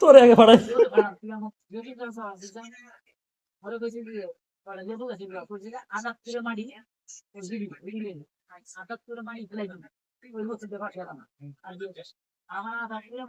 তোর আগে যে আমার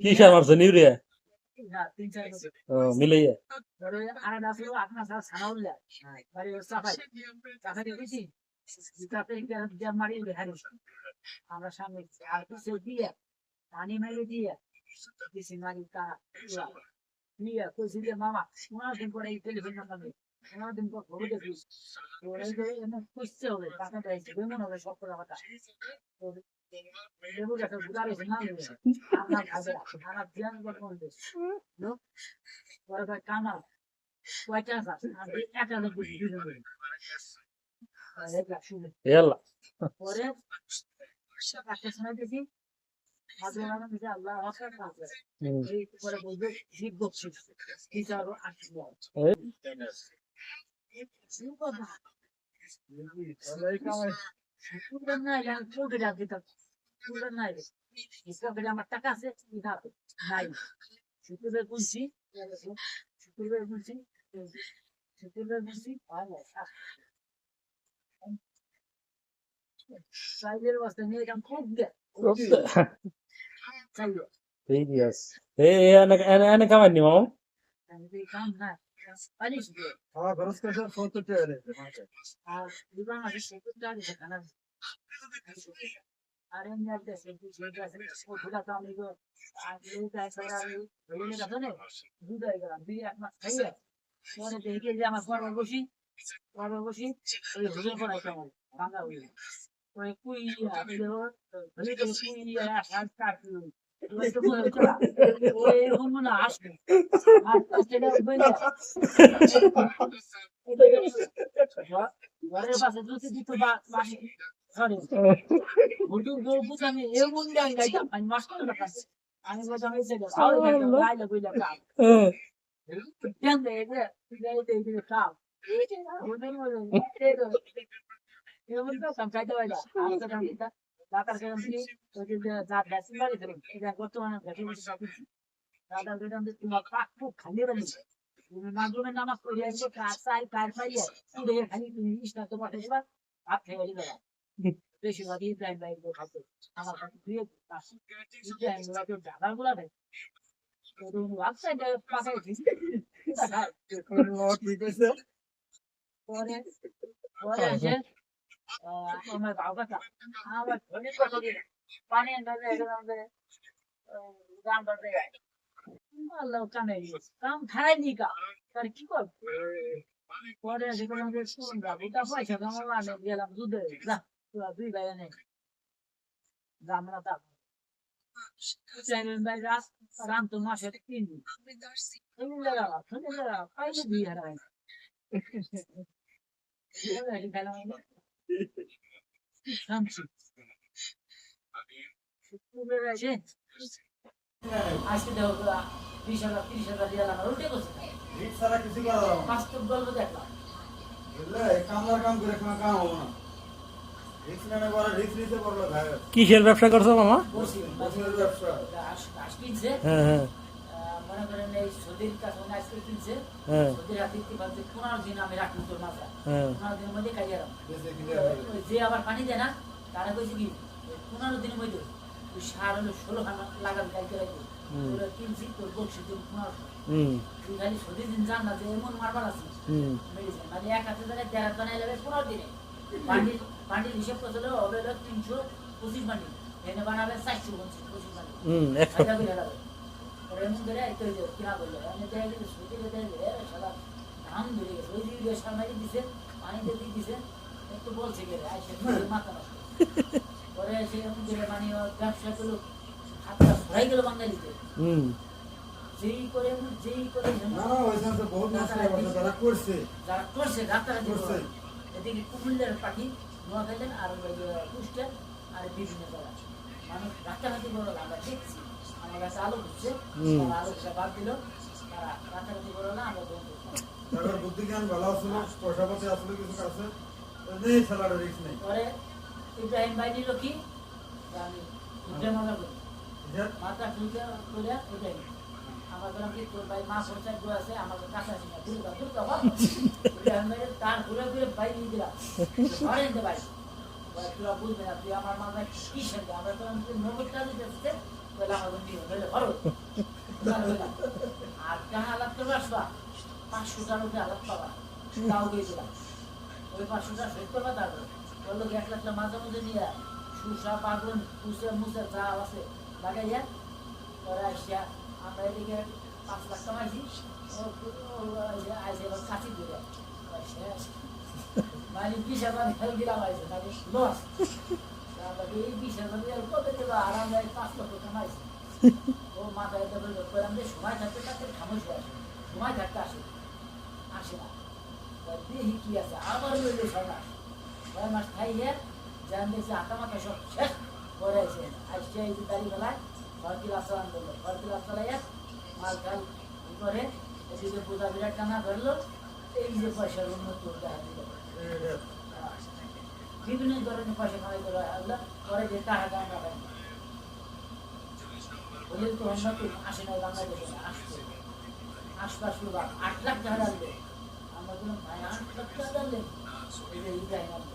কি সার মারছে নিউরিয়া না তিন চার বছর ও মিলাইয়া ধরো আর না ছিল আপনার সাথে ছানা উঠলে বাড়ি সাফাই সাফাই দেখেছি তাতে একটা মারি উঠে হারিস আমরা সামনে আর কিছু দিয়ে পানি মেরে দিয়ে দিছি মারি তা দিয়ে কইছি যে মামা পনেরো পরে এই টেলিফোন নাম্বার পনেরো পর খবর দেখিস ওরা যে এনে খুঁজতে হবে টাকা চাইছে বেমন হবে সব করে কথা লেবু গাছের গুড়ার না আপনার খাবে আমার ধ্যান করতে পরে কয় কামাল কয়টা আছে একটা লোক বুঝি দুজন শুনে ইয়াল্লা পরে একটা সময় দেখি হাজরানা আল্লাহ পরে বলবে জীব বকশিস আমার টাকা আছে নাই শুক্রবার বলছি শুক্রবার বলছি শুক্রবার বলছি সাইডের বস্তা নিয়ে খুব দে চাইলে এই দিয়াস এই এনে এনে কামাই নি মামা কাম দিয়ে নেই পরে দেখে যে আমার পর্ব বসি পর্ব বসি ওই হুজুর পড়াই কেমন বাংলা হইল ওই কুই আমি তো আমি ঘরের পাশে যদি দিত বাসি সরি হুটুর গো বুঝানি এমন গান গাইতাম আমি মাস্টার আমি বলতাম এই যে গাইলে কইলা কাম দেন দে দে গাইতে দিতে কাম ওদের মনে তে এমন তো সংকাইতে হইলা আমি তো জানি আমি ওই যে জাত গাছ বাড়ি ধরে এটা বর্তমানে সব দাদা দুজন তোমার পাক পুক খালি বানি মাগরুমে নামাজ পড়ে আসবে কাজ চাই কাজ পাইয়া পুরে খালি তুমি ইসনা তো পাঠে দিবা ভাত খেয়ে গেলি দাদা বেশিরভাগ ইব্রাহিম ভাই খাতে আমার কাছে আসি ইব্রাহিমগুলা তো জাগা গুলা দিছি পরে পরে এসে আহ, আমার বাবা কথা আমার ধনী কত দিন পানি এনে একদম দাম বাড়তে যায় আল্লাহ কানে কাম খাই নি কা তার কি কর পরে যেগুলো আমাদের শুন যা ওটা পয়সা জমা মানে গেলাম দুধে যা তোরা দুই ভাই এনে দাম না দাম চাইলেন ভাই রাস রাম তো মাসে তিন দিন তুমি লাগা তুমি লাগা পাইলে দুই হারাই শান্তি শুক্রবার আছে আজকে দেখো বিশ হাজার তিরিশ হাজার দিয়ে লাগা উল্টে করছে বাস্তব গল্প দেখলাম কিসের ব্যবসা। করছ মামা হ্যাঁ হ্যাঁ। মনে করেন এই সৌদির কাছে মনে আজকে কিনছে হ্যাঁ। সৌদির হাতে কি বলছে পনেরো দিন আমি রাখি তোর মাথা হ্যাঁ। পনেরো দিনের মধ্যে খাইয়ে রাখব যে আবার। পানি দেয় না তারা কইছে কি পনেরো দিনের মধ্যে সার হলো ষোলো খানা রাখব। তোরা কিনছি তোর বকশি তোর পনেরোশো। তুই খালি দিন জান না যে এমন মারবার আছে মেডিসিন মানে এক হাতে দেড় পনেরো দিনে। বান্ডিল বান্ডিল হিসেব করতে হলে হবে তিনশো পঁচিশ বান্ডিল। এনে বানাবে চারশো পঁচিশ পঁচিশ বান্ডিল। এদিকে কুমিল্লার পাখি নোয়াখালীর আর কুষ্টের আর বিভিন্ন জায়গা মানুষ রাতারাতি বড় আমরা দেখছি আমার কাছে আলো আমরা করি মাথা ইব্রাহিম আমার বললাম কি তোর ভাই মা পঞ্চায়েত আমাকে কাছে আসি তার ঘুরে ঘুরে ভাই নিয়ে দিলাম ঘরে তুই আমার মা ভাই কি সঙ্গে আমরা তো নব্বই টাকা দিতে আর কাহা আলাপ করবে আসবা পাঁচশো টাকার উপরে আলাপ পাবা তাও গিয়েছিলাম ওই পাঁচশো টাকা শোধ করবা তারপরে বলল কি এক লাখ টাকা মাঝে মাঝে নিয়ে সুসা পাগন পুষে মুসে যা আছে লাগাইয়া পরে আসিয়া আমরা এদিকে পাঁচ লাখ কামাইছি আইসে এবার কাছি দিলে মানে হাজার হেল দিলাম আইসে তাকে লস। করে এদিকে পূজা বিরাট টানা ধরলো এই যে পয়সার উন্নত বিভিন্ন ধরনের পয়সা কামাই করে আল্লাহ পরে যে টাকা আমরা পাই ওদের তো উন্নত আসে না বাংলাদেশে না, আসছে আশপাশ লোক আট লাখ টাকা ডালবে আমরা বললাম ভাই আট লাখ টাকা ডাললেন এই যে ইব্রাহিম আনলো,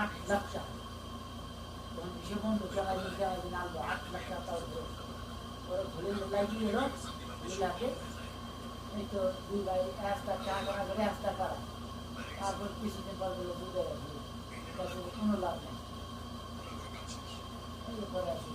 আট লাখ টাকা। তখন হিসেব বন্ধ টাকা দিন টাকা দিন আনলো আট লাখ টাকা তাও ঘুরে লাগিয়ে গেল দুই এই তো দুই ভাই রাস্তা চা করা করে রাস্তা করা তারপর কিছুদিন পর বলে বুঝে তাতে কোনো লাভ নেই এই পরে আসি